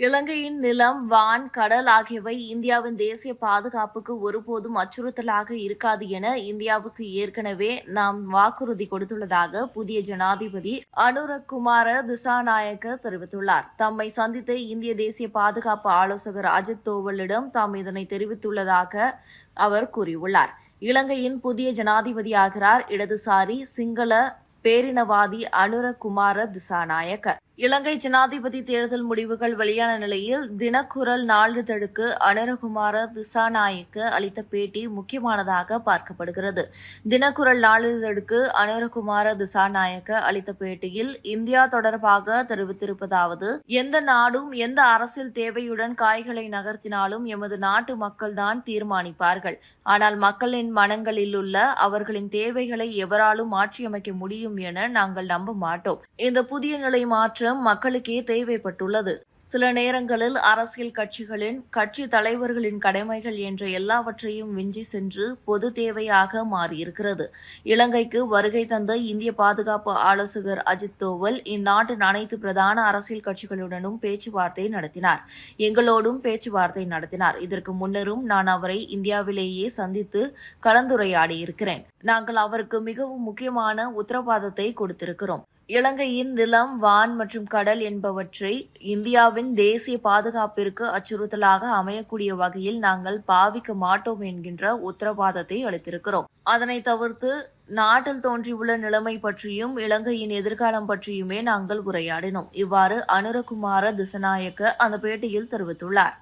இலங்கையின் நிலம் வான் கடல் ஆகியவை இந்தியாவின் தேசிய பாதுகாப்புக்கு ஒருபோதும் அச்சுறுத்தலாக இருக்காது என இந்தியாவுக்கு ஏற்கனவே நாம் வாக்குறுதி கொடுத்துள்ளதாக புதிய ஜனாதிபதி அனுரக் குமார திசாநாயக்க தெரிவித்துள்ளார். தம்மை சந்தித்த இந்திய தேசிய பாதுகாப்பு ஆலோசகர் அஜித் தோவலிடம் தாம் இதனை தெரிவித்துள்ளதாக அவர் கூறியுள்ளார். இலங்கையின் புதிய ஜனாதிபதியாகிறார் இடதுசாரி சிங்கள பேரினவாதி அனுரகுமார திசாநாயக்க. இலங்கை ஜனாதிபதி தேர்தல் முடிவுகள் வெளியான நிலையில் தினக்குரல் நாளிதழுக்கு அனுரகுமார திசாநாயக்க அளித்த பேட்டி முக்கியமானதாக பார்க்கப்படுகிறது. தினக்குரல் நாளிதழுக்கு அனுரகுமார திசாநாயக்க அளித்த பேட்டியில் இந்தியா தொடர்பாக தெரிவித்திருப்பதாவது எந்த நாடும் எந்த அரசியல் தேவையுடன் காய்களை நகர்த்தினாலும் எமது நாட்டு மக்கள்தான் தீர்மானிப்பார்கள். ஆனால் மக்களின் மனங்களில் உள்ள அவர்களின் தேவைகளை எவராலும் மாற்றியமைக்க முடியும் என நாங்கள் நம்ப மாட்டோம். இந்த புதிய நிலை மாற்றம் மக்களுக்கே தேவைப்பட்டுள்ளது. சில நேரங்களில் அரசியல் கட்சிகளின் கட்சி தலைவர்களின் கடமைகள் என்ற எல்லாவற்றையும் விஞ்சி சென்று பொது தேவையாக மாறியிருக்கிறது. இலங்கைக்கு வருகை தந்த இந்திய பாதுகாப்பு ஆலோசகர் அஜித் தோவல் இந்நாட்டின் அனைத்து பிரதான அரசியல் கட்சிகளுடனும் பேச்சுவார்த்தை நடத்தினார். எங்களோடும் பேச்சுவார்த்தை நடத்தினார். இதற்கு முன்னரும் நான் அவரை இந்தியாவிலேயே சந்தித்து கலந்துரையாடியிருக்கிறேன். நாங்கள் அவருக்கு மிகவும் முக்கியமான உத்தரவாதத்தை கொடுத்திருக்கிறோம். இலங்கையின் நிலம் வான் மற்றும் கடல் என்பவற்றை இந்தியாவின் தேசிய பாதுகாப்பிற்கு அச்சுறுத்தலாக அமையக்கூடிய வகையில் நாங்கள் பாவிக்க மாட்டோம் என்கின்ற உத்தரவாதத்தை அளித்திருக்கிறோம். அதனை தவிர்த்து நாட்டில் தோன்றியுள்ள நிலைமை பற்றியும் இலங்கையின் எதிர்காலம் பற்றியுமே நாங்கள் உரையாடினோம். இவ்வாறு அனுரகுமார திசநாயக்க அந்த பேட்டியில் தெரிவித்துள்ளார்.